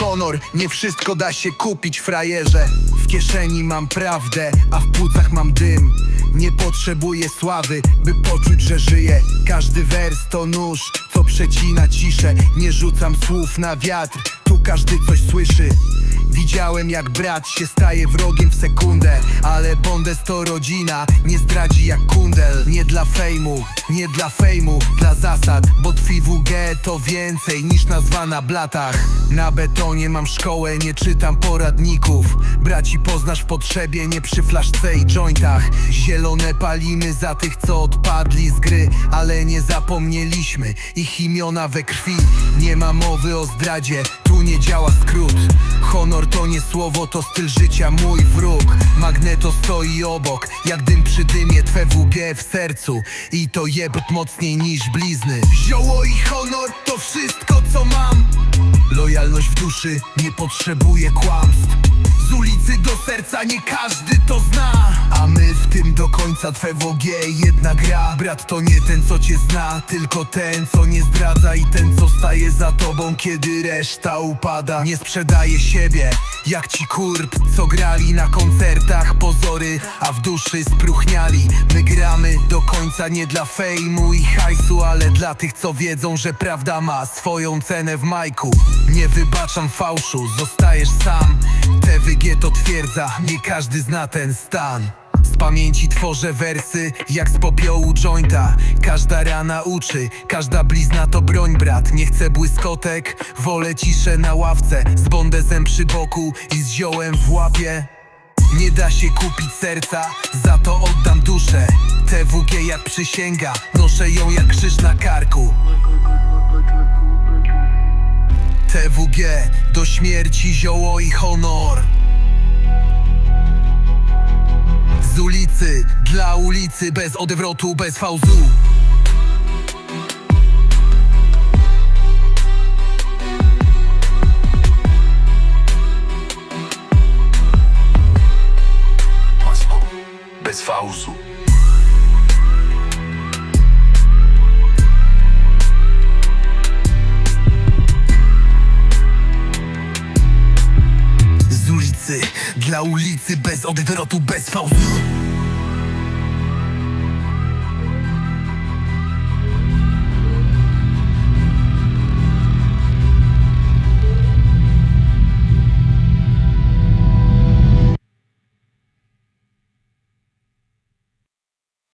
honor, nie wszystko da się kupić frajerze. W kieszeni mam prawdę, a w płucach mam dym. Nie potrzebuję sławy, by poczuć, że żyję. Każdy wers to nóż, co przecina ciszę. Nie rzucam słów na wiatr, tu każdy coś słyszy Widziałem jak brat się staje wrogiem w sekundę Ale Bondes to rodzina, nie zdradzi jak kundel. Nie dla fejmu, nie dla fejmu, dla zasad Bo TWG to więcej niż nazwa na blatach. Na betonie mam szkołę, nie czytam poradników. Braci poznasz w potrzebie, nie przy flaszce i jointach. Zielone palimy za tych co odpadli z gry Ale nie zapomnieliśmy ich imiona we krwi. Nie ma mowy o zdradzie, nie działa skrót. Honor to nie słowo, to styl życia mój wróg. Magneto stoi obok, jak dym przy dymie Twe WG w sercu. I to jebut mocniej niż blizny. Zioło i honor to wszystko co mam Lojalność w duszy nie potrzebuje kłamstw. Z ulicy do serca nie każdy to zna. A my w tym do końca Twe WG jedna gra. Brat to nie ten co cię zna, tylko ten co nie zdradza I ten co staje za tobą kiedy reszta upada. Nie sprzedaje siebie jak ci kurb co grali na koncertach Pozory, a w duszy spruchniali My gramy do końca nie dla fejmu i hajsu Ale dla tych co wiedzą, że prawda ma swoją cenę w majku Nie wybaczam fałszu, zostajesz sam. TWG to twierdza, nie każdy zna ten stan. Z pamięci tworzę wersy jak z popiołu jointa. Każda rana uczy, każda blizna to broń brat. Nie chcę błyskotek, wolę ciszę na ławce. Z bondezem przy boku i z ziołem w łapie. Nie da się kupić serca, za to oddam duszę. TWG jak przysięga, noszę ją jak krzyż na karku TWG, do śmierci zioło i honor Z ulicy, dla ulicy, bez odwrotu, bez fałzu Bez fałszu. Z ulicy, bez odwrotu, bez fałzu